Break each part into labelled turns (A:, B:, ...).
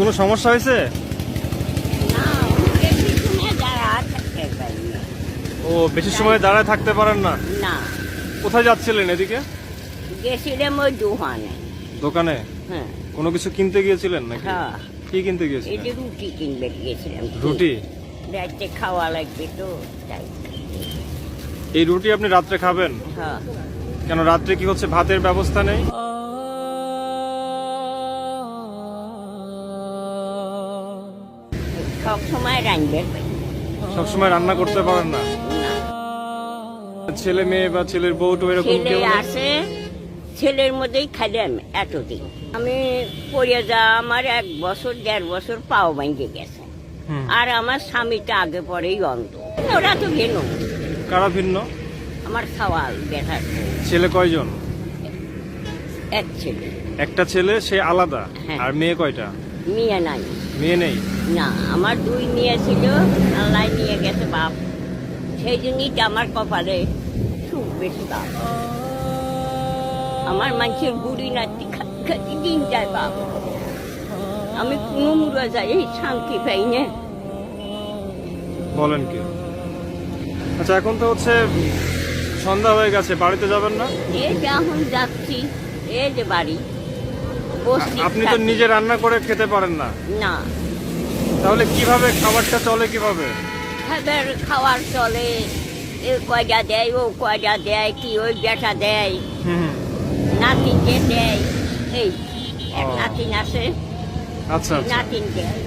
A: কোনো সমস্যা হয়েছে। ও বেশি সময় দাঁড়ায় থাকতে পারেন না?
B: না।
A: কোথায় যাচ্ছিলেন এদিকে?
B: গেছিলাম ওই দোকানে।
A: দোকানে?
B: হ্যাঁ।
A: কোনো কিছু কিনতে গিয়েছিলেন নাকি?
B: হ্যাঁ।
A: কি কিনতে
B: এই
A: গিয়েছিলেন
B: যে রুটি কিনবে গেছিলাম
A: রুটি?
B: রাতে খাওয়া লাগবে তো তাই।
A: এই রুটি আপনি রাত্রে খাবেন?
B: হ্যাঁ।
A: কেন রাত্রে কি হচ্ছে ভাতের ব্যবস্থা নেই? সবসময় রান্না করতে পারেন না? ছেলে মেয়ে বা ছেলের বউ তো এরকম কেউ
B: আছে ছেলের মধ্যেই খাইলাম এতদিন। আমি পড়ে যা আমার এক বছর দেড় বছর পাও ভাঙে গেছে। আর আমার স্বামীটা আগে পরেই অন্ধ। ওরা তো ভিন্ন।
A: কারা ভিন্ন?
B: আমার সওয়াল দেখার
A: ছেলে কয়জন?
B: এক ছেলে।
A: একটা ছেলে সে আলাদা।
B: হ্যাঁ।
A: আর মেয়ে কয়টা?
B: মেয়ে নাই।
A: মেয়ে নেই?
B: না আমার দুই মেয়ে ছিল আল্লাহ নিয়ে গেছে বাপ। সেই জন্যই আমার কপালে সুখ বেশি বাপ। আমার মানুষের বুড়ি নাতি খাতি খাতি দিন যায় বাপ। আমি কোনো মুড়া যাই এই শান্তি পাই না।
A: বলেন কি? আচ্ছা এখন তো হচ্ছে সন্ধ্যা হয়ে গেছে বাড়িতে যাবেন না?
B: এই যে এখন যাচ্ছি এই যে বাড়ি।
A: আপনি তো নিজে রান্না করে খেতে পারেন না।
B: না।
A: তাহলে কীভাবে খাবারটা চলে কীভাবে?
B: খাবার খাওয়ার চলে এ কয়টা দেয় ও কয়টা দেয় কি ওই বেটা দেয়। নাতিনকে দেয় এই এক। নাতিন আছে
A: আচ্ছা আচ্ছা।
B: নাতিন দেয়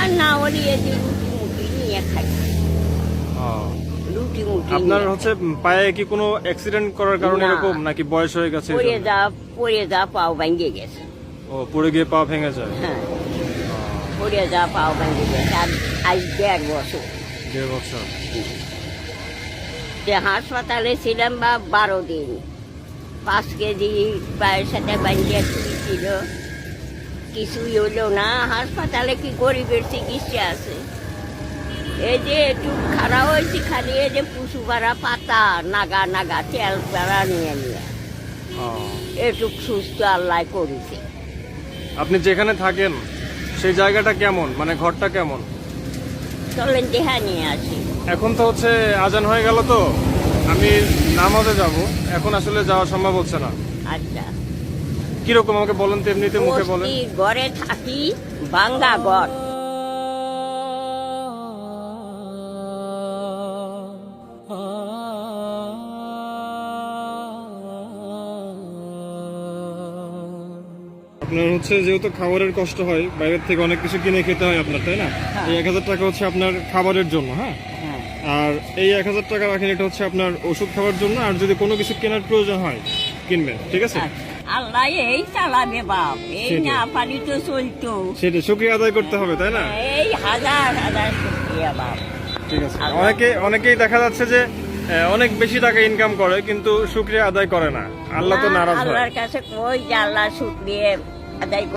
B: আর না হলে যে রুটি মুটি নিয়ে খাই। রুটি মুটি
A: আপনার হচ্ছে পায়ে কি কোনো অ্যাক্সিডেন্ট করার কারণে। এরকম নাকি বয়স হয়ে গেছে
B: পড়ে যা পড়ে যা পাও ভাঙ্গে গেছে।
A: ও পড়ে গিয়ে পা ভেঙে যায়?
B: হ্যাঁ। পড়ে যা পাও ভাঙ্গে গেছে আর আজ দেড় বছর।
A: দেড় বছর?
B: যে হাসপাতালে ছিলাম বা বারো দিন। পাঁচ কেজি পায়ের সাথে বাঞ্জিয়া ছিল কিছুই হলো না। হাসপাতালে কি গরিবের চিকিৎসা আছে? এই যে একটু খারাপ হয়েছে খালি এই যে পুষু পাতা নাগা নাগা তেল পাড়া নিয়ে নিয়ে। একটু সুস্থ আল্লাহ করেছে।
A: আপনি যেখানে থাকেন সেই জায়গাটা কেমন? মানে ঘরটা কেমন?
B: চলেন দেহা নিয়ে আসি।
A: এখন তো হচ্ছে আজান হয়ে গেল তো। আমি নামাজে যাব। এখন আসলে যাওয়া সম্ভব হচ্ছে না।
B: আচ্ছা।
A: কীরকম আমাকে বলেন তো এমনিতে মুখে বলেন।
B: ঘরে থাকি বাঙ্গা ঘর
A: আপনার হচ্ছে যেহেতু খাবারের কষ্ট হয় বাইরের থেকে অনেক কিছু কিনে খেতে হয় আপনার তাই না?
B: হ্যাঁ।
A: এই এক হাজার টাকা হচ্ছে আপনার খাবারের জন্য হ্যাঁ?
B: হ্যাঁ।
A: আর এই এক হাজার টাকা রাখেন এটা হচ্ছে আপনার ওষুধ খাওয়ার জন্য আর যদি কোনো কিছু কেনার প্রয়োজন হয় কিনবেন ঠিক আছে?
B: আচ্ছা, আল্লাহ এই চালাবে বাপ এই
A: সেটাই।
B: না পারি তো চলতো।
A: সেটা শুক্রিয়া আদায় করতে হবে তাই না?
B: এই হাজার হাজার শুক্রিয়া বাপ।
A: ঠিক আছে। অনেকে অনেকেই দেখা যাচ্ছে যে অনেক বেশি টাকা ইনকাম করে কিন্তু শুক্রিয়া আদায় করে না। আল্লাহ তো নারাজ হয়।
B: আল্লাহর কাছে কই যে আল্লাহ শুক্রিয়া। আদায় করে